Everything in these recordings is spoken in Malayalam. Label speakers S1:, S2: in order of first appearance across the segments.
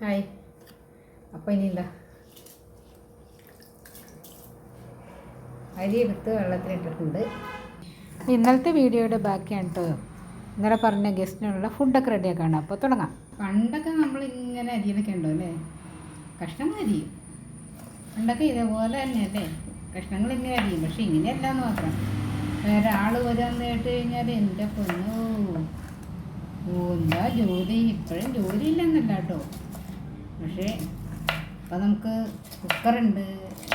S1: ഹായ്. അപ്പോൾ ഇനി എന്താ? അരി എടുത്ത് വെള്ളത്തിലിട്ടിട്ടുണ്ട് ഇന്നലത്തെ വീഡിയോയുടെ ബാക്കിയാണ് കേട്ടോ ഇന്നലെ പറഞ്ഞ ഗസ്റ്റിനുള്ള ഫുഡൊക്കെ റെഡിയാക്കാണ് അപ്പോൾ തുടങ്ങാം. പണ്ടൊക്കെ നമ്മൾ ഇങ്ങനെ അരിയിലൊക്കെ ഉണ്ടോ അല്ലേ കഷ്ണങ്ങൾ അരിയും. പണ്ടൊക്കെ ഇതേപോലെ തന്നെയല്ലേ? കഷ്ണങ്ങൾ ഇങ്ങനെ അരിയും. പക്ഷെ ഇങ്ങനെയല്ല എന്ന് മാത്രം. വേറെ ആൾ വരാന്ന് കേട്ട് കഴിഞ്ഞാൽ എന്റെ പൊന്നോ. ഓ എന്താ ജോലി? ഇപ്പോഴും ജോലി ഇല്ലെന്നല്ല കേട്ടോ പക്ഷേ ഇപ്പം നമുക്ക് കുക്കറുണ്ട്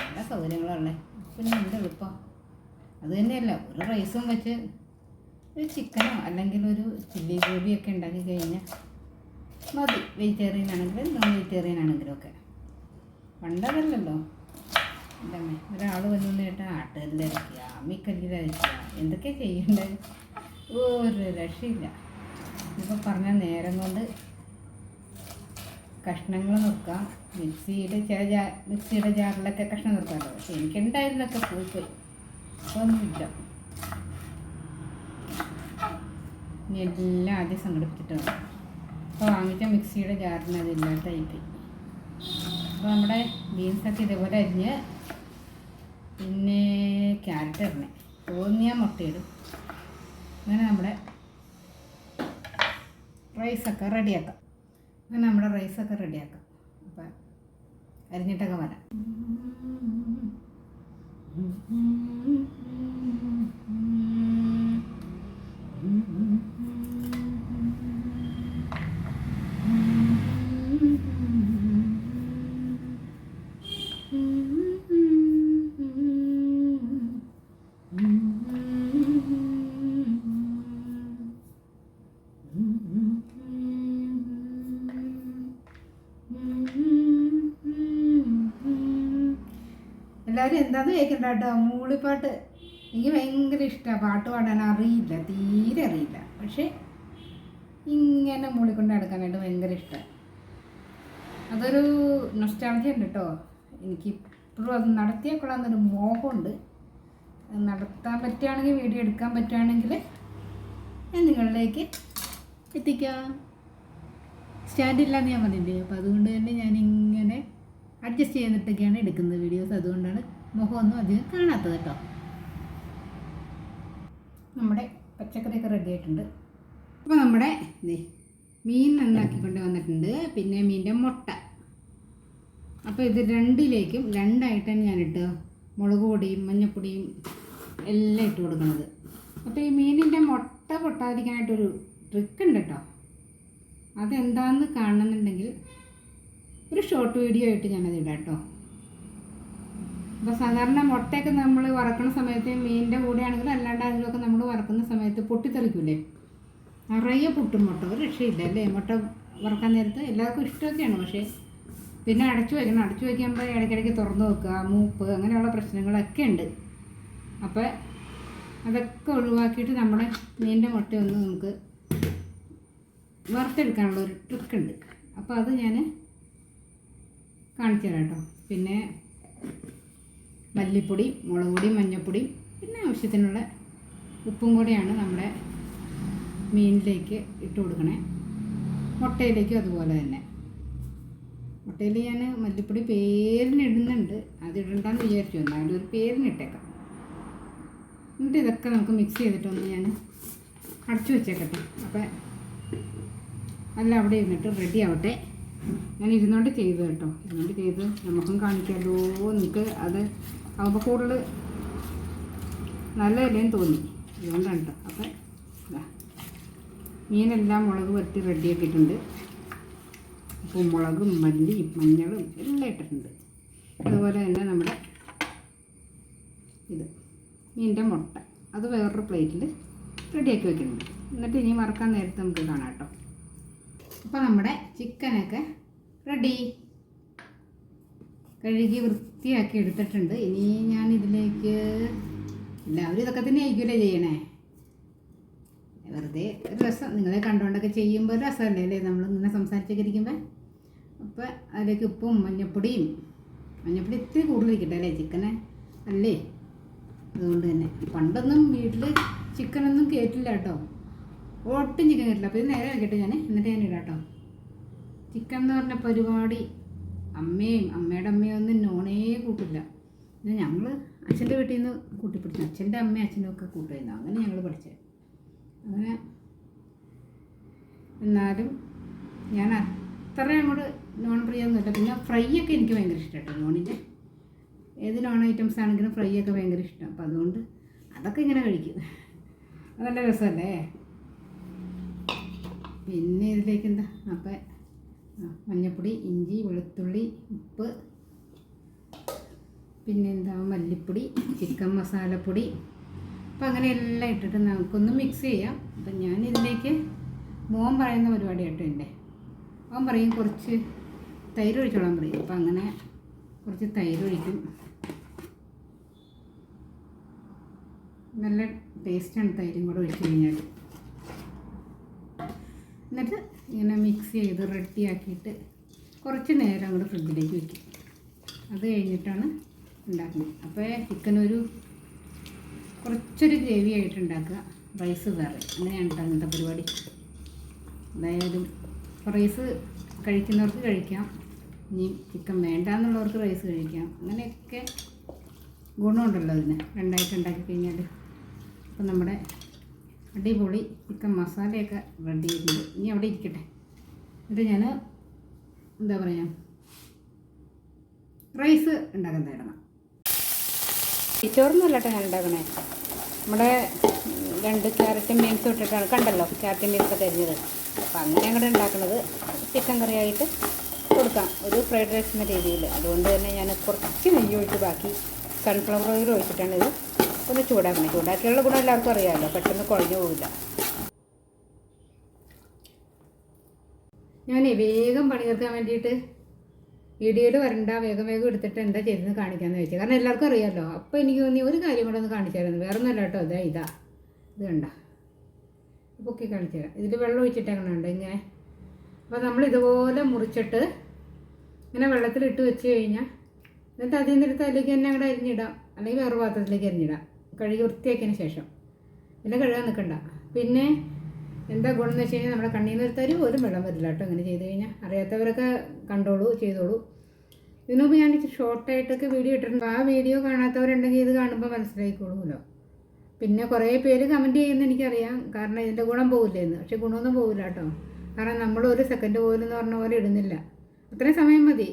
S1: എല്ലാ സൗകര്യങ്ങളുള്ളത് പിന്നെ എന്ത് എളുപ്പം. അത് തന്നെയല്ല ഒരു റൈസും വെച്ച് ഒരു ചിക്കനോ അല്ലെങ്കിൽ ഒരു ചില്ലി ഗോപിയൊക്കെ ഉണ്ടാക്കി കഴിഞ്ഞാൽ മതി. വെജിറ്റേറിയൻ ആണെങ്കിലും നോൺ വെജിറ്റേറിയൻ ആണെങ്കിലും ഒക്കെ. പണ്ടതല്ലല്ലോ. എന്താ ഒരാൾ വന്നു കേട്ടാൽ ആട്ടുകല്ലരയ്ക്കുക അമ്മിക്കല്ലിലരയ്ക്കുക എന്തൊക്കെയാണ് ചെയ്യേണ്ടത് ഒരു രക്ഷയില്ല. ഇപ്പോൾ പറഞ്ഞ നേരം കൊണ്ട് കഷ്ണങ്ങൾ നിർക്കാം മിക്സിയുടെ ചില ജാ മിക്സിയുടെ ജാറിലൊക്കെ കഷ്ണം നിർക്കാറുണ്ട് പക്ഷെ എനിക്കുണ്ടായിരുന്നൊക്കെ പോയി പോയി ഒന്നുമില്ല ഇനി എല്ലാം ആദ്യം സംഘടിപ്പിച്ചിട്ട് അപ്പോൾ വാങ്ങിച്ച മിക്സിയുടെ ജാറിന് അതില്ലാത്തായിപ്പോയി അപ്പോൾ നമ്മുടെ ബീൻസൊക്കെ ഇതേപോലെ അരിഞ്ഞ് പിന്നെ ക്യാരറ്റ് ഇടണേ. തോന്നിയാൽ മുട്ടയിടും. അങ്ങനെ നമ്മുടെ റൈസൊക്കെ റെഡിയാക്കാം. അങ്ങനെ നമ്മുടെ റൈസൊക്കെ റെഡിയാക്കാം. അപ്പം അരിഞ്ഞിട്ടൊക്കെ വരാം. എല്ലാവരും എന്താന്ന് കേൾക്കണ്ട കേട്ടോ മൂളിപ്പാട്ട്. എനിക്ക് ഭയങ്കര ഇഷ്ടമാണ് പാട്ട് പാടാൻ അറിയില്ല. തീരെ അറിയില്ല. പക്ഷേ ഇങ്ങനെ മൂളിക്കൊണ്ട് നടക്കാനായിട്ട് ഭയങ്കര ഇഷ്ടമാണ് അതൊരു നൊസ്റ്റാളജി ഉണ്ട് കേട്ടോ എനിക്ക് ഇപ്പോഴും അത് നടത്തിയാൽ കൊള്ളാമെന്നൊരു മോഹമുണ്ട്. നടത്താൻ പറ്റുകയാണെങ്കിൽ വീഡിയോ എടുക്കാൻ പറ്റുകയാണെങ്കിൽ ഞാൻ നിങ്ങളിലേക്ക് എത്തിക്കാം. സ്റ്റാൻഡില്ലാന്ന് ഞാൻ പറഞ്ഞില്ലേ? അപ്പോൾ അതുകൊണ്ട് തന്നെ ഞാനിങ്ങനെ അഡ്ജസ്റ്റ് ചെയ്തിട്ടൊക്കെയാണ് എടുക്കുന്നത് വീഡിയോസ് അതുകൊണ്ടാണ് മുഖമൊന്നും അധികം കാണാത്തത് കേട്ടോ. നമ്മുടെ പച്ചക്കറിയൊക്കെ റെഡി ആയിട്ടുണ്ട്. അപ്പോൾ നമ്മുടെ മീൻ നന്നാക്കിക്കൊണ്ട് വന്നിട്ടുണ്ട്. പിന്നെ മീന്റെ മുട്ട. അപ്പോൾ ഇത് രണ്ടിലേക്കും രണ്ടായിട്ടാണ് ഞാനിട്ട് മുളക് പൊടിയും മഞ്ഞൾപ്പൊടിയും എല്ലാം ഇട്ട് കൊടുക്കുന്നത്. അപ്പോൾ ഈ മീനിന്റെ മുട്ട പൊട്ടാതിരിക്കാനായിട്ടൊരു ട്രിക്ക് ഉണ്ട് കേട്ടോ. അതെന്താണെന്ന് കാണണമെന്നുണ്ടെങ്കിൽ ഒരു ഷോർട്ട് വീഡിയോ ആയിട്ട് ഞാനത് ഇടാം കേട്ടോ അപ്പോൾ സാധാരണ മുട്ടയൊക്കെ നമ്മൾ വറക്കുന്ന സമയത്ത് മീനിന്റെ കൂടെയാണെങ്കിലും അല്ലാണ്ടാണെങ്കിലുമൊക്കെ നമ്മൾ വറക്കുന്ന സമയത്ത് പൊട്ടിത്തെറിക്കൂലേ നിറയെ പൊട്ടും മുട്ട. ഒരു രക്ഷയില്ല അല്ലേ? മുട്ട വറക്കാൻ നേരത്ത് എല്ലാവർക്കും ഇഷ്ടമൊക്കെയാണ്. പക്ഷേ പിന്നെ അടച്ചു വയ്ക്കണം അടച്ചു വയ്ക്കുമ്പോൾ ഇടയ്ക്കിടയ്ക്ക് തുറന്നു വെക്കുക. മൂപ്പ് അങ്ങനെയുള്ള പ്രശ്നങ്ങളൊക്കെ ഉണ്ട്. അപ്പോൾ അതൊക്കെ ഒഴിവാക്കിയിട്ട് നമ്മുടെ മീനിന്റെ മുട്ടയൊന്ന് നമുക്ക് വറുത്തെടുക്കാനുള്ള ഒരു ട്രിക്ക് ഉണ്ട്. അപ്പോൾ അത് ഞാൻ കാണിച്ചു തരാം കേട്ടോ പിന്നെ മല്ലിപ്പൊടി മുളക് പൊടി മഞ്ഞൾപ്പൊടി പിന്നെ ആവശ്യത്തിനുള്ള ഉപ്പും കൂടെയാണ് നമ്മുടെ മീനിലേക്ക് ഇട്ട് കൊടുക്കണേ. മുട്ടയിലേക്കും അതുപോലെ തന്നെ. മുട്ടയിൽ ഞാൻ മല്ലിപ്പൊടി പേരിനിടുന്നുണ്ട്. അതിടണ്ടെന്ന് വിചാരിച്ചു. എന്നാലും ഒരു പേരിനിട്ടേക്കാം. എന്നിട്ട് ഇതൊക്കെ നമുക്ക് മിക്സ് ചെയ്തിട്ടൊന്ന് ഞാൻ അടച്ചു വെച്ചേക്കട്ടെ. അപ്പം അല്ല അവിടെ ഇരുന്നിട്ട് റെഡി ആവട്ടെ. ഞാൻ ഇരുന്നോണ്ട് ചെയ്തു കേട്ടോ. ഇരുന്നോണ്ട് ചെയ്ത് നമുക്കും കാണിക്കാമല്ലോ നിങ്ങൾക്ക് അത് ആകുമ്പോൾ കൂടുതൽ നല്ലതല്ലേന്ന് തോന്നി. അതുകൊണ്ടാണ് കേട്ടോ അപ്പം മീനെല്ലാം മുളക് വരട്ടി റെഡിയാക്കിയിട്ടുണ്ട് ഉപ്പും മുളകും മല്ലിയും മഞ്ഞളും എല്ലാം ഇട്ടിട്ടുണ്ട്. അതുപോലെ തന്നെ നമ്മുടെ ഇത് മീനിന്റെ മുട്ട. അത് വേറൊരു പ്ലേറ്റിൽ റെഡിയാക്കി വെക്കുന്നുണ്ട്. എന്നിട്ട് ഇനി മറക്കാൻ നേരത്തെ നമുക്ക് കാണാം കേട്ടോ അപ്പോൾ നമ്മുടെ ചിക്കനൊക്കെ റെഡി. കഴുകി വൃത്തിയാക്കി എടുത്തിട്ടുണ്ട്. ഇനി ഞാൻ ഇതിലേക്ക് എല്ലാവരും ഇതൊക്കെ തന്നെ ആയിരിക്കുമല്ലേ ചെയ്യണേ? വെറുതെ ഒരു രസം. നിങ്ങളെ കണ്ടുകൊണ്ടൊക്കെ ചെയ്യുമ്പോൾ ഒരു രസമല്ലേ അല്ലേ? നമ്മൾ ഇങ്ങനെ സംസാരിച്ചൊക്കെ ഇരിക്കുമ്പോൾ അപ്പോൾ അതിലേക്ക് ഉപ്പും മഞ്ഞപ്പൊടിയും. മഞ്ഞപ്പൊടി ഇത്തിരി കൂടുതലിരിക്കട്ടെ അല്ലേ? ചിക്കനെ അല്ലേ? അതുകൊണ്ട് തന്നെ. പണ്ടൊന്നും വീട്ടിൽ ചിക്കനൊന്നും കയറ്റില്ല കേട്ടോ. ഒട്ടും ചിക്കൻ കയറ്റില്ല അപ്പോൾ ഇത് നേരെ വെക്കട്ടെ ഞാൻ എന്നിട്ട് ഞാൻ ഇടാം കേട്ടോ ചിക്കൻ എന്ന് പറഞ്ഞ പരിപാടി അമ്മയും അമ്മയുടെ അമ്മയും ഒന്നും നോണേ കൂട്ടില്ല. പിന്നെ ഞങ്ങൾ അച്ഛന്റെ വീട്ടിൽ നിന്ന് കൂട്ടിപ്പിടിച്ചു. അച്ഛന്റെ അമ്മയും അച്ഛനും ഒക്കെ കൂട്ടുമായിരുന്നു. അങ്ങനെ ഞങ്ങൾ പഠിച്ചത് അങ്ങനെ എന്നാലും ഞാൻ അത്ര അങ്ങോട്ട് നോൺ പ്രിയൊന്നുമില്ല പിന്നെ ഫ്രൈ ഒക്കെ എനിക്ക് ഭയങ്കര ഇഷ്ടമാട്ടോ നോണിന്റെ. ഏത് നോൺ ഐറ്റംസ് ആണെങ്കിലും ഫ്രൈ ഒക്കെ ഭയങ്കര ഇഷ്ടം. അപ്പം അതുകൊണ്ട് അതൊക്കെ ഇങ്ങനെ കഴിക്കും. അത് നല്ല രസമല്ലേ? പിന്നെ ഇതിലേക്ക് എന്താ? അപ്പം ആ, മഞ്ഞപ്പൊടി ഇഞ്ചി വെളുത്തുള്ളി ഉപ്പ് പിന്നെന്താ മല്ലിപ്പൊടി ചിക്കൻ മസാലപ്പൊടി. അപ്പോൾ അങ്ങനെ എല്ലാം ഇട്ടിട്ട് നമുക്കൊന്ന് മിക്സ് ചെയ്യാം. അപ്പം ഞാൻ ഇതിലേക്ക് മോൻ പറയുന്ന പരിപാടി കേട്ടോ എന്റെ. അവൻ പറയും കുറച്ച് തൈര് ഒഴിച്ചോളാൻ പറയും. അപ്പം അങ്ങനെ കുറച്ച് തൈര് ഒഴിക്കും. നല്ല ടേസ്റ്റാണ് തൈരും കൂടെ ഒഴിച്ച് കഴിഞ്ഞാൽ എന്നിട്ട് ഇങ്ങനെ മിക്സ് ചെയ്ത് റെഡിയാക്കിയിട്ട് കുറച്ച് നേരം അങ്ങോട്ട് ഫ്രിഡ്ജിലേക്ക് വയ്ക്കും അത് കഴിഞ്ഞിട്ടാണ് ഉണ്ടാക്കുന്നത്. അപ്പോൾ ചിക്കൻ ഒരു കുറച്ചൊരു ഗ്രേവി ആയിട്ട് ഉണ്ടാക്കുക. റൈസ് വേറെ. അങ്ങനെയാണ് കേട്ടോ അങ്ങനത്തെ പരിപാടി. എന്തായാലും റൈസ് കഴിക്കുന്നവർക്ക് കഴിക്കാം. ഇനി ചിക്കൻ വേണ്ട എന്നുള്ളവർക്ക് റൈസ് കഴിക്കാം. അങ്ങനെയൊക്കെ ഗുണമുണ്ടല്ലോ അതിന്. രണ്ടായിട്ട് ഉണ്ടാക്കി കഴിഞ്ഞാൽ അപ്പം നമ്മുടെ അടിപൊളി ചിക്കൻ മസാലയൊക്കെ റെഡി ചെയ്തിട്ടുണ്ട് ഇനി അവിടെ ഇരിക്കട്ടെ. എന്നിട്ട് ഞാൻ എന്താ പറയുക റൈസ് ഉണ്ടാക്കാൻ തരണം ചോറൊന്നും കേട്ടോ ഞാൻ ഉണ്ടാക്കണേ. നമ്മുടെ രണ്ട് ക്യാരറ്റും ബീൻസും ഇട്ടിട്ടാണ് കണ്ടല്ലോ ക്യാരറ്റും ബീൻസൊക്കെ അരിഞ്ഞത് അപ്പം അങ്ങനെ അങ്ങോട്ട് ഉണ്ടാക്കുന്നത് ചിക്കൻ കറിയായിട്ട് കൊടുക്കാം. ഒരു ഫ്രൈഡ് റൈസ് എന്ന രീതിയിൽ. അതുകൊണ്ട് തന്നെ ഞാൻ കുറച്ച് നെയ്യ് ഒഴിച്ച് ബാക്കി സൺഫ്ലവർ ഓയിൽ ഒഴിച്ചിട്ടാണ് ഇത് ഒന്ന് ചൂടാക്കണം ചൂടാക്കിയുള്ള ഗുണം എല്ലാവർക്കും അറിയാമല്ലോ. പെട്ടെന്ന് കുഴഞ്ഞു പോവില്ല. ഞാൻ വേഗം പണി തീർക്കാൻ വേണ്ടിയിട്ട് വീഡിയോയിൽ വരണ്ട. വേഗം വേഗം എടുത്തിട്ട് എന്താ ചെയ്തെന്ന് കാണിക്കാമെന്ന് വെച്ചു കാരണം എല്ലാവർക്കും അറിയാമല്ലോ. അപ്പോൾ എനിക്ക് തോന്നി ഒരു കാര്യം കൂടെ ഒന്ന് കാണിച്ചു തരാം വേറെ ഒന്നല്ല കേട്ടോ. ഇതാ ഇതാ. ഇത് കണ്ട. പൊക്കി കാണിച്ചു തരാം ഇതിൽ വെള്ളം ഒഴിച്ചിട്ടേക്കണുണ്ട് ഇങ്ങനെ. അപ്പോൾ നമ്മൾ ഇതുപോലെ മുറിച്ചിട്ട് ഇങ്ങനെ വെള്ളത്തിലിട്ട് വെച്ച് കഴിഞ്ഞാൽ എന്നിട്ട് അതിൽ നിന്നെടുത്ത് അതിലേക്ക് തന്നെ അങ്ങോട്ട് അരിഞ്ഞിടാം. അല്ലെങ്കിൽ വേറെ പാത്രത്തിലേക്ക് അരിഞ്ഞിടാം. കഴുകി വൃത്തിയാക്കിയതിന് ശേഷം. പിന്നെ കഴുകാൻ നിൽക്കണ്ട പിന്നെ എന്താ ഗുണം എന്ന് വെച്ച് കഴിഞ്ഞാൽ നമ്മുടെ കണ്ണിൽ നിന്ന് ഒരു വെള്ളം വരില്ല കേട്ടോ ഇങ്ങനെ ചെയ്ത് കഴിഞ്ഞാൽ അറിയാത്തവരൊക്കെ കണ്ടോളൂ ചെയ്തോളൂ. ഇതിനുമുമ്പ് ഞാൻ ഷോർട്ടായിട്ടൊക്കെ വീഡിയോ ഇട്ടിട്ടുണ്ട്. ആ വീഡിയോ കാണാത്തവരുണ്ടെങ്കിൽ ഇത് കാണുമ്പോൾ മനസ്സിലായിക്കോളുമല്ലോ. പിന്നെ കുറേ പേര് കമന്റ് ചെയ്യുന്ന എനിക്കറിയാം. കാരണം ഇതിന്റെ ഗുണം പോകില്ല എന്ന് പക്ഷേ ഗുണമൊന്നും പോകില്ല കേട്ടോ. കാരണം നമ്മൾ ഒരു സെക്കൻഡ് പോലും എന്ന് പറഞ്ഞ പോലെ ഇടുന്നില്ല. അത്രയും സമയം മതി.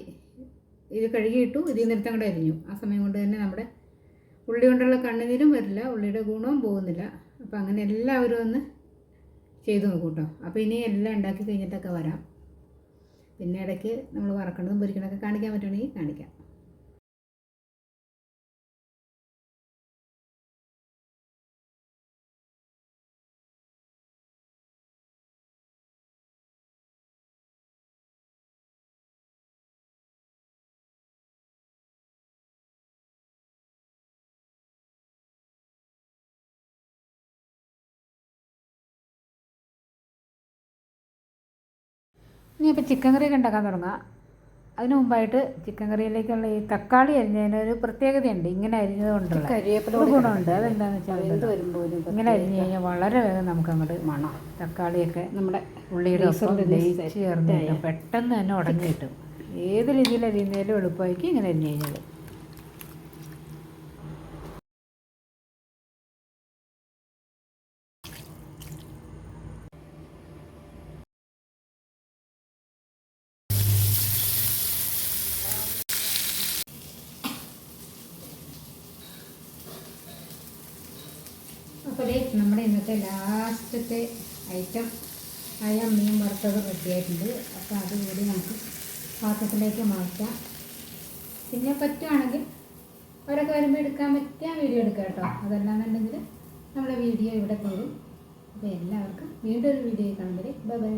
S1: ഇത് കഴുകിയിട്ടു ഇതിൽ നിന്നെടുത്ത് അങ്ങോട്ട് അരിഞ്ഞു. ആ സമയം കൊണ്ട് തന്നെ നമ്മുടെ ഉള്ളി കൊണ്ടുള്ള കണ്ണുനീരും വരില്ല ഉള്ളിയുടെ ഗുണവും പോകുന്നില്ല. അപ്പോൾ അങ്ങനെ എല്ലാവരും ഒന്ന് ചെയ്തു നോക്കും കേട്ടോ അപ്പോൾ ഇനി എല്ലാം ഉണ്ടാക്കി കഴിഞ്ഞിട്ടൊക്കെ വരാം. പിന്നെ ഇടയ്ക്ക് നമ്മൾ വറക്കണതും പൊരിക്കണതൊക്കെ കാണിക്കാൻ പറ്റുകയാണെങ്കിൽ കാണിക്കാം. ഇനി അപ്പോൾ ചിക്കൻ കറി ഉണ്ടാക്കാൻ തുടങ്ങാം. അതിനു മുമ്പായിട്ട് ചിക്കൻ കറിയിലേക്കുള്ള ഈ തക്കാളി അരിഞ്ഞതിന് ഒരു പ്രത്യേകതയുണ്ട്. ഇങ്ങനെ അരിഞ്ഞത് കൊണ്ടുള്ള ഗുണമുണ്ട്. അതെന്താണെന്ന് വെച്ചാൽ ഇങ്ങനെ അരിഞ്ഞു കഴിഞ്ഞാൽ വളരെ വേഗം നമുക്ക് അങ്ങോട്ട് മണം. തക്കാളിയൊക്കെ നമ്മുടെ ഉള്ളിയുടെ ഒപ്പം ലയിച്ച് ചേർന്ന് പെട്ടെന്ന് തന്നെ ഉടഞ്ഞു കിട്ടും. ഏത് രീതിയിൽ അരിയുന്നതിലും എളുപ്പമായിരിക്കും ഇങ്ങനെ അരിഞ്ഞു കഴിഞ്ഞാൽ അപ്പോൾ ദേ നമ്മുടെ ഇന്നത്തെ ലാസ്റ്റത്തെ ഐറ്റം ആയ മീൻ വറുത്തത് റെഡിയായിട്ടുണ്ട്. അപ്പോൾ അത് കൂടി നമുക്ക് പാത്രത്തിലേക്ക് മാറ്റാം. പിന്നെ പറ്റുവാണെങ്കിൽ അവരൊക്കെ വരുമ്പോൾ എടുക്കാൻ പറ്റിയ വീഡിയോ എടുക്കാം കേട്ടോ. അതല്ലാന്നുണ്ടെങ്കിൽ നമ്മുടെ വീഡിയോ ഇവിടെ തരും. അപ്പോൾ എല്ലാവർക്കും വീണ്ടും ഒരു വീഡിയോ കാണുമ്പോൾ ബൈ